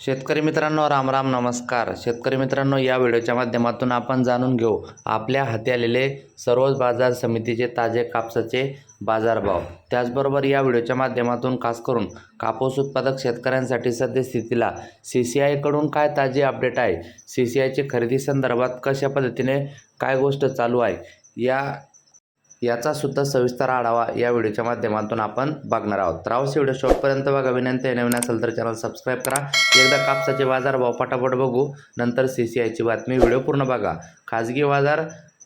शेतकरी मित्रांनो राम राम नमस्कार. शेतकरी मित्रांनो या व्हिडिओच्या माध्यमातून आपण जाणून घेऊ आपल्या हाती आलेले सर्वच बाजार समितीचे ताजे कापसाचे बाजारभाव. त्याचबरोबर या व्हिडिओच्या माध्यमातून खास करून कापूस उत्पादक शेतकऱ्यांसाठी सद्यस्थितीला सी सी आयकडून काय ताजे अपडेट आहे? सी सी आयची खरेदी संदर्भात कशा पद्धतीने काय गोष्ट चालू आहे? या याचा सुद्धा सविस्तर आढावा या व्हिडिओच्या माध्यमातून आपण बघणार आहोत. तर अवश्य व्हिडिओ शॉर्टपर्यंत बघा. विनंती नवीन असेल तर चॅनल सबस्क्राईब करा. एकदा कापसाचे बाजार भाव पटापट बघू. नंतर सी सी आयची बातमी व्हिडिओ पूर्ण बघा. खाजगी बाजार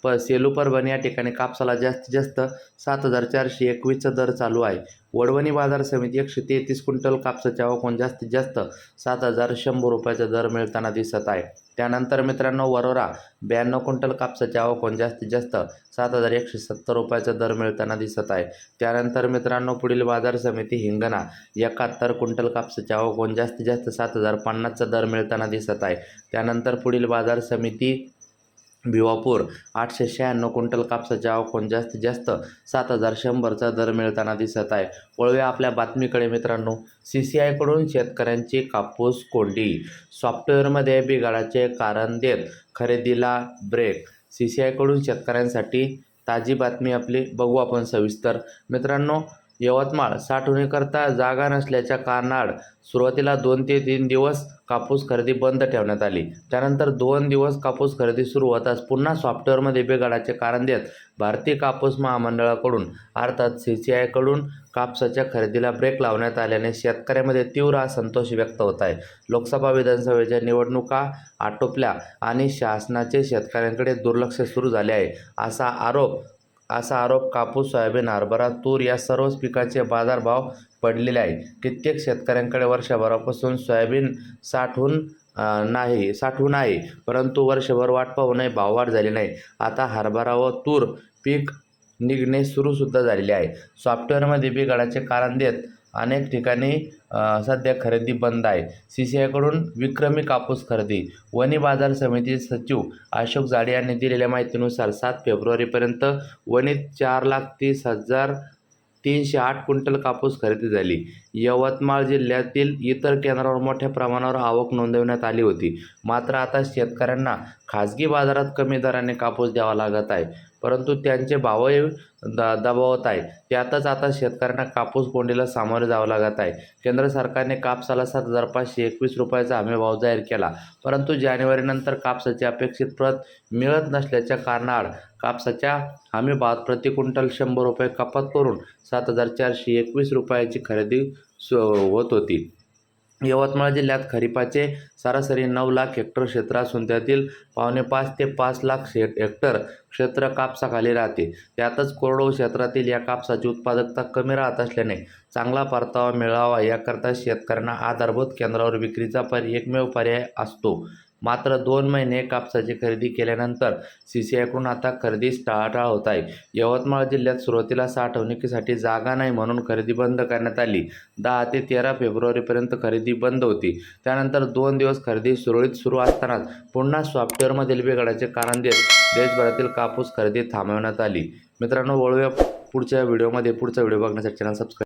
प सेलू परभणी या ठिकाणी कापसाला जास्तीत जास्त सात हजार चारशे एकवीसचा दर चालू आहे. वडवणी बाजार समिती एकशे तेहतीस क्विंटल कापसाच्या आवकून जास्तीत जास्त सात हजार शंभर रुपयाचा दर मिळताना दिसत आहे. त्यानंतर मित्रांनो वरोरा ब्याण्णव क्विंटल कापसाच्या आवकून जास्तीत जास्त सात हजार एकशे सत्तर रुपयाचा दर मिळताना दिसत आहे. त्यानंतर मित्रांनो पुढील बाजार समिती हिंगणा एकाहत्तर क्विंटल कापसाच्या आवकून जास्तीत जास्त सात हजार पन्नासचा दर मिळताना दिसत आहे. त्यानंतर पुढील बाजार समिती भिवापूर आठशे शहाण्णव क्विंटल कापसाच्या आवकून जास्तीत जास्त सात हजार शंभरचा दर मिळताना दिसत आहे. वळूया आपल्या बातमीकडे मित्रांनो. सी सी आयकडून शेतकऱ्यांची कापूस कोंडी. सॉफ्टवेअरमध्ये बिघाडाचे कारण देत खरेदीला ब्रेक सी सी आयकडून शेतकऱ्यांसाठी ताजी बातमी आपली. बघू आपण सविस्तर. मित्रांनो यवतमाळ. साठवणीकरता जागा नसल्याच्या कारणाड सुरुवातीला दोन ते तीन दिवस कापूस खरेदी बंद ठेवण्यात आली. त्यानंतर दोन दिवस कापूस खरेदी सुरू होताच पुन्हा सॉफ्टवेअरमध्ये बिघाडाचे कारण देत भारतीय कापूस महामंडळाकडून अर्थात सी सी आयकडून कापसाच्या खरेदीला ब्रेक लावण्यात आल्याने शेतकऱ्यामध्ये तीव्र असंतोष व्यक्त होत आहे. लोकसभा विधानसभेच्या निवडणुका आटोपल्या आणि शासनाचे शेतकऱ्यांकडे दुर्लक्ष सुरू झाले आहे असा आरोप असा आरोप कापूस सोयाबीन हरभरा तूर या सर्वच पिकाचे बाजारभाव पडलेले आहे कित्येक शेतकऱ्यांकडे वर्षभरापासून सोयाबीन साठवून नाही साठवून आहे. परंतु वर्षभर वाट पाहूनही भाववाढ झाली नाही. आता हरभरा व तूर पीक निघणे सुरूसुद्धा झालेले आहे. सॉफ्टवेअरमध्ये बिघाडाचे कारण देत अनेक ठिकाणी सध्या खरेदी बंद आहे. सी सी आयकडून विक्रमी कापूस खरेदी. वणी बाजार समिती सचिव अशोक जाडे यांनी दिलेल्या माहितीनुसार सात फेब्रुवारीपर्यंत वणीत चार लाख तीस हजार तीनशे आठ क्विंटल कापूस खरेदी झाली. यवतमाळ जिल्ह्यातील इतर केंद्रावर मोठ्या प्रमाणावर आवक नोंदवण्यात आली होती. मात्र आता शेतकऱ्यांना खाजगी बाजारात कमी दराने कापूस द्यावा लागत आहे. परंतु त्यांचे भावही द दबावत आहे त्यातच आता शेतकऱ्यांना कापूस कोंडीला सामोरे जावं लागत आहे. केंद्र सरकारने कापसाला सात हजार पाचशे एकवीस रुपयाचा हमीभाव जाहीर केला. परंतु जानेवारीनंतर कापसाची अपेक्षित प्रत मिळत नसल्याच्या कारणावर कापसाच्या हमीभावात प्रति क्विंटल शंभर रुपये कपात करून सात हजार चारशे एकवीस रुपयाची खरेदी सु होत होती. यवतमाळ जिल्ह्यात खरीपाचे सरासरी नऊ लाख हेक्टर क्षेत्र असून त्यातील पावणे पाच ते पाच लाख शे हेक्टर क्षेत्र कापसाखाली राहते. त्यातच कोरडो क्षेत्रातील या कापसाची उत्पादकता कमी राहत असल्याने चांगला परतावा मिळावा याकरता शेतकऱ्यांना आधारभूत केंद्रावर विक्रीचा पर्याय एकमेव पर्याय असतो. मात्र दोन महिने कापसाची खरेदी केल्यानंतर सी सी आयकडून आता खरेदी टाळाटाळ होत आहे. यवतमाळ जिल्ह्यात सुरुवातीला साठवणुकीसाठी जागा नाही म्हणून खरेदी बंद करण्यात आली. दहा ते तेरा फेब्रुवारीपर्यंत खरेदी बंद होती. त्यानंतर दोन दिवस खरेदी सुरळीत सुरू असतानाच पुन्हा सॉफ्टवेअरमधील बिघाडाचे कारण देत देशभरातील कापूस खरेदी थांबवण्यात आली. मित्रांनो वळूया पुढच्या व्हिडिओमध्ये. पुढचा व्हिडिओ बघण्यासाठी चॅनल सबस्क्राईब